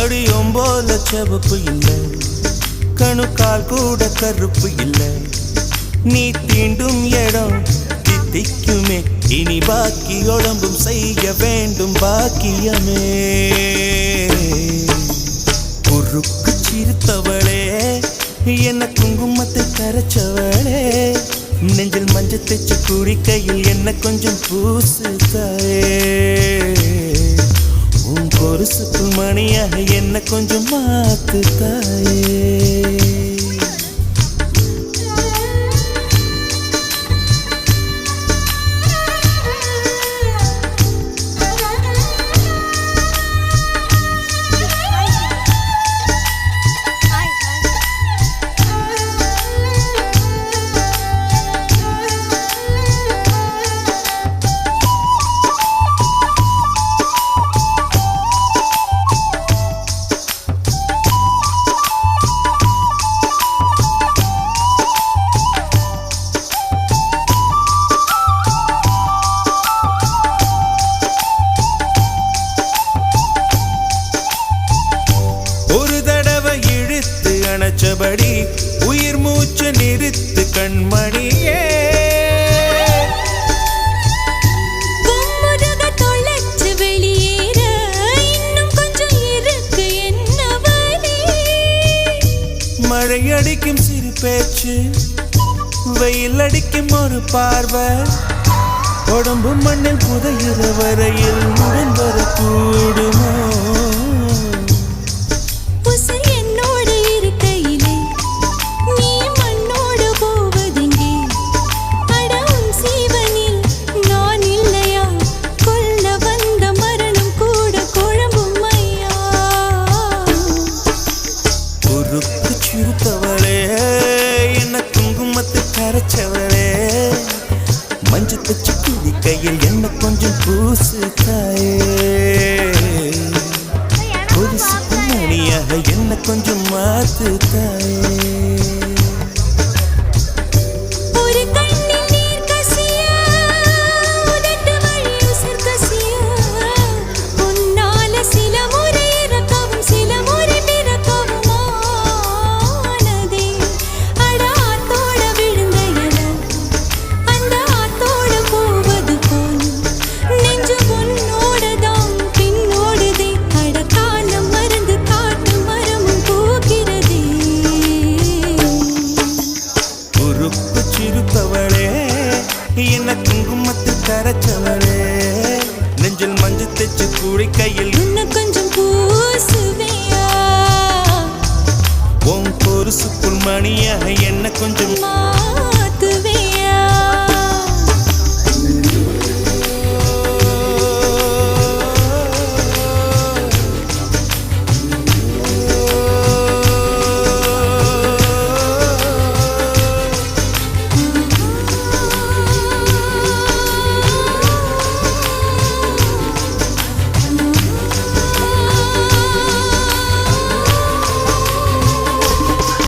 அடியும் போல செவப்பு இல்லை. கணுக்கால் கூட கருப்பு இல்லை. நீ தீண்டும் இடம் தித்திக்குமே. இனி பாக்கி உடம்பும் செய்ய வேண்டும் பாக்கியமே. குறுக்கு சிரித்தவளே என்ன குங்குமத்தை கரைச்சவளே. நெஞ்சில் மஞ்சள் தைச்சு குடிக்கையில் என்ன கொஞ்சம் பூசு கொலுசுக்கு மணியாக என்ன கொஞ்சம் மாத்து தாயே அணைச்சபடி உயிர் மூச்சு நிறுத்து கண்மணியே. மழை அடிக்கும் சிறு பேச்சு வெயில் அடிக்கும் ஒரு பார்வை. உடம்பு மண்ணில் புதையிற வரையில் வரக்கூடுமோ கரைச்சவளே மஞ்சள் தச்சு குடிக்கையில் என்ன கொஞ்சம் பூசு தாயே கொலுசு மணியாக என்ன கொஞ்சம் மாத்து தாயே என்ன குங்குமத்து கரைச்சவளே நெஞ்சில் மஞ்சள் தைச்சு குடிக்கையில் இன்னும் கொஞ்சம் பூசுவியா? உன் பொருசுக்குள் மணியாக என்ன கொஞ்சம்